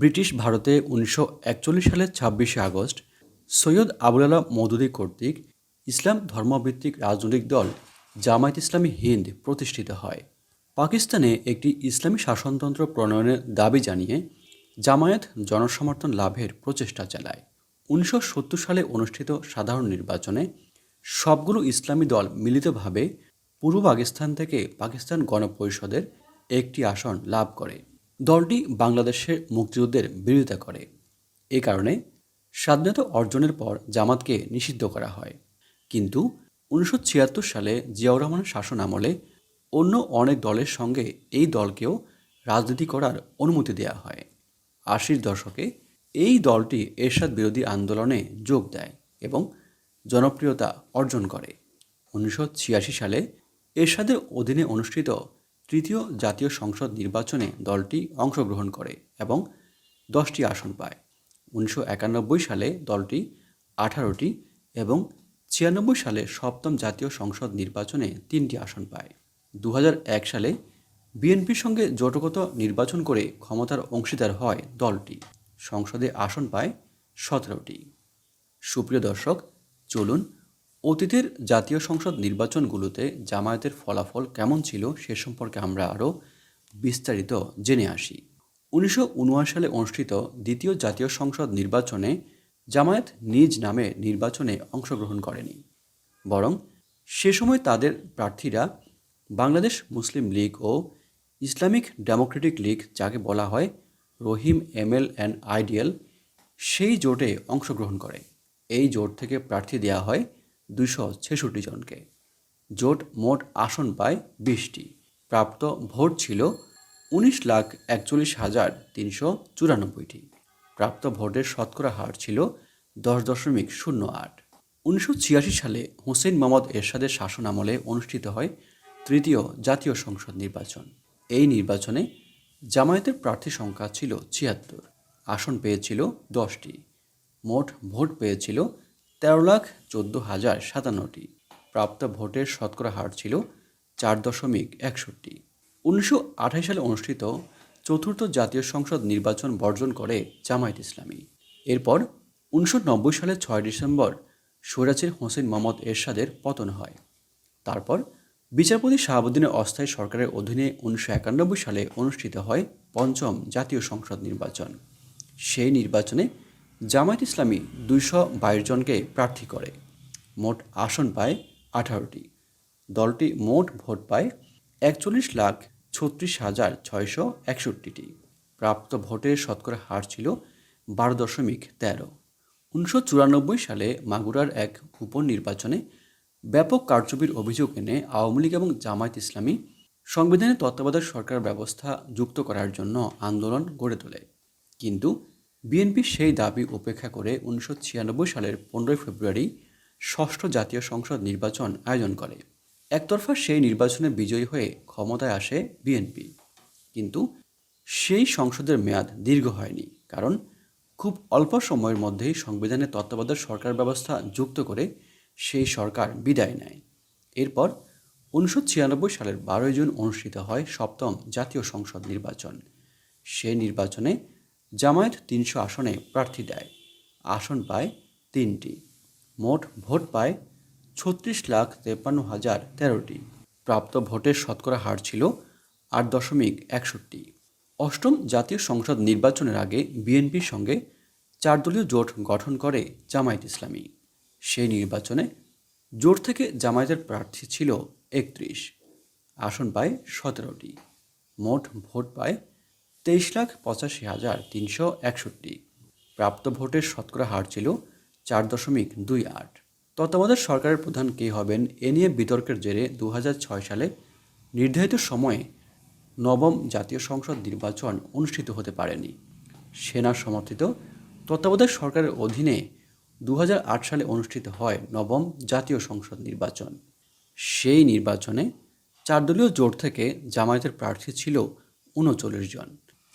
British ভারতে উনিশশো একচল্লিশ সালের ছাব্বিশে আগস্ট সৈয়দ আবুল আলা মৌদুদি কর্তৃক ইসলাম ধর্মভিত্তিক রাজনৈতিক দল জামায়াত ইসলামী হিন্দ প্রতিষ্ঠিত হয়। পাকিস্তানে একটি ইসলামী শাসনতন্ত্র প্রণয়নের দাবি জানিয়ে জামায়াত জনসমর্থন লাভের প্রচেষ্টা চালায়। উনিশশো সত্তর সালে অনুষ্ঠিত সাধারণ নির্বাচনে সবগুলো ইসলামী দল মিলিতভাবে পূর্ব পাকিস্তান থেকে পাকিস্তান গণপরিষদের একটি আসন লাভ করে। দলটি বাংলাদেশের মুক্তিযুদ্ধের বিরোধিতা করে। এ কারণে স্বাধীনতা অর্জনের পর জামাতকে নিষিদ্ধ করা হয়। কিন্তু উনিশশো ছিয়াত্তর সালে জিয়াউর রহমানের শাসন আমলে অন্য অনেক দলের সঙ্গে এই দলকেও রাজনীতি করার অনুমতি দেওয়া হয়। আশির দশকে এই দলটি এরশাদ বিরোধী আন্দোলনে যোগ দেয় এবং জনপ্রিয়তা অর্জন করে। উনিশশো ছিয়াশি সালে এরশাদের অধীনে অনুষ্ঠিত তৃতীয় জাতীয় সংসদ নির্বাচনে দলটি অংশগ্রহণ করে এবং দশটি আসন পায়। উনিশশো একানব্বই সালে দলটি আঠারোটি এবং ছিয়ানব্বই সালে সপ্তম জাতীয় সংসদ নির্বাচনে তিনটি আসন পায়। দু সালে বিএনপির সঙ্গে জোটগত নির্বাচন করে ক্ষমতার অংশীদার হয় দলটি। সংসদে আসন পায় সতেরোটি। সুপ্রিয় দর্শক, চলুন অতীতের জাতীয় সংসদ নির্বাচনগুলোতে জামায়াতের ফলাফল কেমন ছিল সে সম্পর্কে আমরা আরও বিস্তারিত জেনে আসি। উনিশশো উনআশি সালে অনুষ্ঠিত দ্বিতীয় জাতীয় সংসদ নির্বাচনে জামায়াত নিজ নামে নির্বাচনে অংশগ্রহণ করেনি। বরং সে সময় তাদের প্রার্থীরা বাংলাদেশ মুসলিম লীগ ও ইসলামিক ডেমোক্রেটিক লীগ, যাকে বলা হয় রহিম এমএল অ্যান্ড আইডিয়াল সেই জোটে অংশগ্রহণ করে। এই জোট থেকে প্রার্থী দেওয়া হয় দুশো ছেষট্টি জনকে। জোট মোট আসন পায় বিশটি। প্রাপ্ত ভোট ছিল উনিশ লাখ একচল্লিশ হাজার তিনশো চুরানব্বইটি। প্রাপ্ত ভোটের শতকরা হার ছিল দশ দশমিক শূন্য আট। উনিশশো সালে হোসেন মোহাম্মদ এরশাদের শাসন আমলে অনুষ্ঠিত হয় তৃতীয় জাতীয় সংসদ নির্বাচন। এই নির্বাচনে জামায়াতের প্রার্থী সংখ্যা ছিল ছিয়াত্তর। আসন পেয়েছিল দশটি। মোট ভোট পেয়েছিল তেরো লাখ চোদ্দ হাজার সাতান্নটি। প্রাপ্ত ভোটের শতকরা হার ছিল চার দশমিক একষট্টি। উনিশশো সালে অনুষ্ঠিত চতুর্থ জাতীয় সংসদ নির্বাচন বর্জন করে জামায়াত ইসলামী। এরপর উনিশশো নব্বই সালের ছয় ডিসেম্বর সৈরাজের হোসেন মোহাম্মদ এরশাদের পতন হয়। তারপর বিচারপতি শাহাবুদ্দিনের অস্থায়ী সরকারের অধীনে উনিশশো একানব্বই সালে অনুষ্ঠিত হয় পঞ্চম জাতীয় সংসদ নির্বাচন। সেই নির্বাচনে জামায়াত ইসলামী দুইশো বাইশ জনকে প্রার্থী করে। মোট আসন পায় আঠারোটি। দলটি মোট ভোট পায় একচল্লিশ লাখ ছত্রিশ হাজার ছয়শো একষট্টিটি। প্রাপ্ত ভোটের শতকরা হার ছিল বারো দশমিক তেরো। উনিশশো চুরানব্বই সালে মাগুরার এক উপনির্বাচনে ব্যাপক কারচুপির অভিযোগ এনে আওয়ামী লীগ এবং জামায়াত ইসলামী সংবিধানে তত্ত্বাবধায়ক সরকার ব্যবস্থা যুক্ত করার জন্য আন্দোলন গড়ে তোলে। কিন্তু বিএনপি সেই দাবি উপেক্ষা করে উনিশশো ছিয়ানব্বই সালের পনেরোই ফেব্রুয়ারি ষষ্ঠ জাতীয় সংসদ নির্বাচন আয়োজন করে। একতরফা সেই নির্বাচনে বিজয়ী হয়ে ক্ষমতায় আসে বিএনপি। কিন্তু সেই সংসদের মেয়াদ দীর্ঘ হয়নি, কারণ খুব অল্প সময়ের মধ্যেই সংবিধানে তত্ত্বাবধায়ক সরকার ব্যবস্থা যুক্ত করে সেই সরকার বিদায় নেয়। এরপর উনিশশো ছিয়ানব্বই সালের বারোই জুন অনুষ্ঠিত হয় সপ্তম জাতীয় সংসদ নির্বাচন। সেই নির্বাচনে জামায়াত তিনশো আসনে প্রার্থী দেয়। আসন পায় তিনটি। মোট ভোট পায় ছত্রিশ লাখ তেপ্পান্ন হাজার তেরোটি। প্রাপ্ত ভোটের শতকরা হার ছিল আট দশমিক একষট্টি। অষ্টম জাতীয় সংসদ নির্বাচনের আগে বিএনপির সঙ্গে চারদলীয় জোট গঠন করে জামায়াত ইসলামী। সেই নির্বাচনে জোট থেকে জামায়াতের প্রার্থী ছিল একত্রিশ। আসন পায় সতেরোটি। মোট ভোট পায় তেইশ লাখ পঁচাশি হাজার তিনশো একষট্টি। প্রাপ্ত ভোটের শতকরা হার ছিল চার দশমিক দুই আট। তত্ত্বাবধায়ক সরকারের প্রধান কে হবেন? এ নিয়ে বিতর্কের জেরে দু হাজার ছয় সালে নির্ধারিত সময়ে নবম জাতীয় সংসদ নির্বাচন অনুষ্ঠিত হতে পারেনি। সেনা সমর্থিত তত্ত্বাবধায়ক সরকারের অধীনে দু হাজার আট সালে অনুষ্ঠিত হয় নবম জাতীয় সংসদ নির্বাচন। সেই নির্বাচনে চারদলীয় জোট থেকে জামায়াতের প্রার্থী ছিল উনচল্লিশ জন।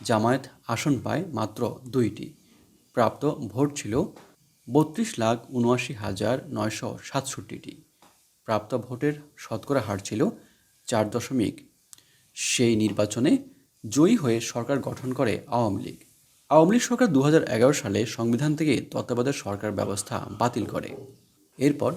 জামায়াত আসন পায় মাত্র দুইটি। প্রাপ্ত ভোট ছিল বত্রিশ লাখ উনআশি হাজার নয়শো সাতষট্টিটি। প্রাপ্ত ভোটের শতকরা হার ছিল চার দশমিক। সেই নির্বাচনে জয়ী হয়ে সরকার গঠন করে আওয়ামী লীগ। আওয়ামী লীগ সরকার দু হাজার এগারো সালে সংবিধান থেকে তত্ত্বাবধায়ক সরকার ব্যবস্থা বাতিল করে। এরপর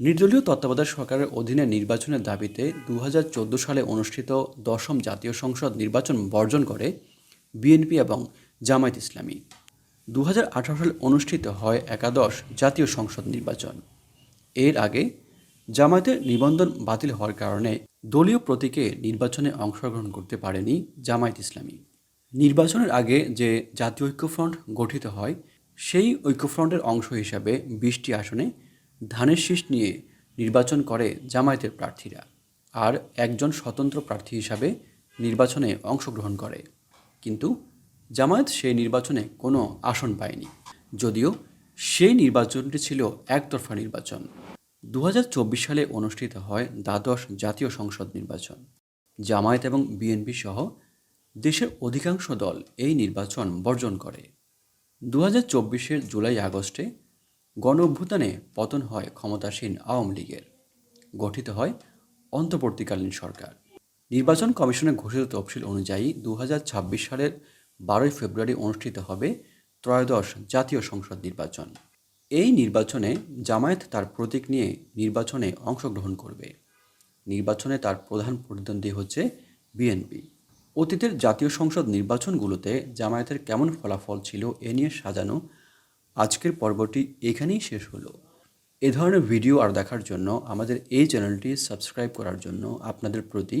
নির্দলীয় তত্ত্বাবধায়ক সরকারের অধীনে নির্বাচনের দাবিতে দু হাজার চোদ্দ সালে অনুষ্ঠিত দশম জাতীয় সংসদ নির্বাচন বর্জন করে বিএনপি এবং জামায়াত ইসলামী। দু হাজার আঠারো সালে অনুষ্ঠিত হয় একাদশ জাতীয় সংসদ নির্বাচন। এর আগে জামায়াতের নিবন্ধন বাতিল হওয়ার কারণে দলীয় প্রতীকে নির্বাচনে অংশগ্রহণ করতে পারেনি জামায়াত ইসলামী। নির্বাচনের আগে যে জাতীয় ঐক্যফ্রন্ট গঠিত হয়, সেই ঐক্যফ্রন্টের অংশ হিসাবে বিশটি আসনে ধানের শীষ নিয়ে নির্বাচন করে জামায়াতের প্রার্থীরা। আর একজন স্বতন্ত্র প্রার্থী হিসাবে নির্বাচনে অংশগ্রহণ করে। কিন্তু জামায়াত সেই নির্বাচনে কোনো আসন পায়নি। যদিও সেই নির্বাচনটি ছিল একতরফা নির্বাচন। দু হাজার চব্বিশ সালে অনুষ্ঠিত হয় দ্বাদশ জাতীয় সংসদ নির্বাচন। জামায়াত এবং বিএনপি সহ দেশের অধিকাংশ দল এই নির্বাচন বর্জন করে। দু হাজার জুলাই আগস্টে গণ অভ্যুত্থানে পতন হয় ক্ষমতাসীন আওয়ামী লীগের। গঠিত হয় অন্তর্বর্তীকালীন সরকার। নির্বাচন কমিশনের ঘোষিত তফসিল অনুযায়ী দু হাজার ছাব্বিশ সালের বারোই ফেব্রুয়ারি অনুষ্ঠিত হবে ত্রয়োদশ জাতীয় সংসদ নির্বাচন। এই নির্বাচনে জামায়াত তার প্রতীক নিয়ে নির্বাচনে অংশগ্রহণ করবে। নির্বাচনে তার প্রধান প্রতিদ্বন্দ্বী হচ্ছে বিএনপি। অতীতের জাতীয় সংসদ নির্বাচনগুলোতে জামায়াতের কেমন ফলাফল ছিল এ নিয়ে সাজানো আজকের পর্বটি এখানেই শেষ হলো। এ ধরনের ভিডিও আর দেখার জন্য আমাদের এই চ্যানেলটি সাবস্ক্রাইব করার জন্য আপনাদের প্রতি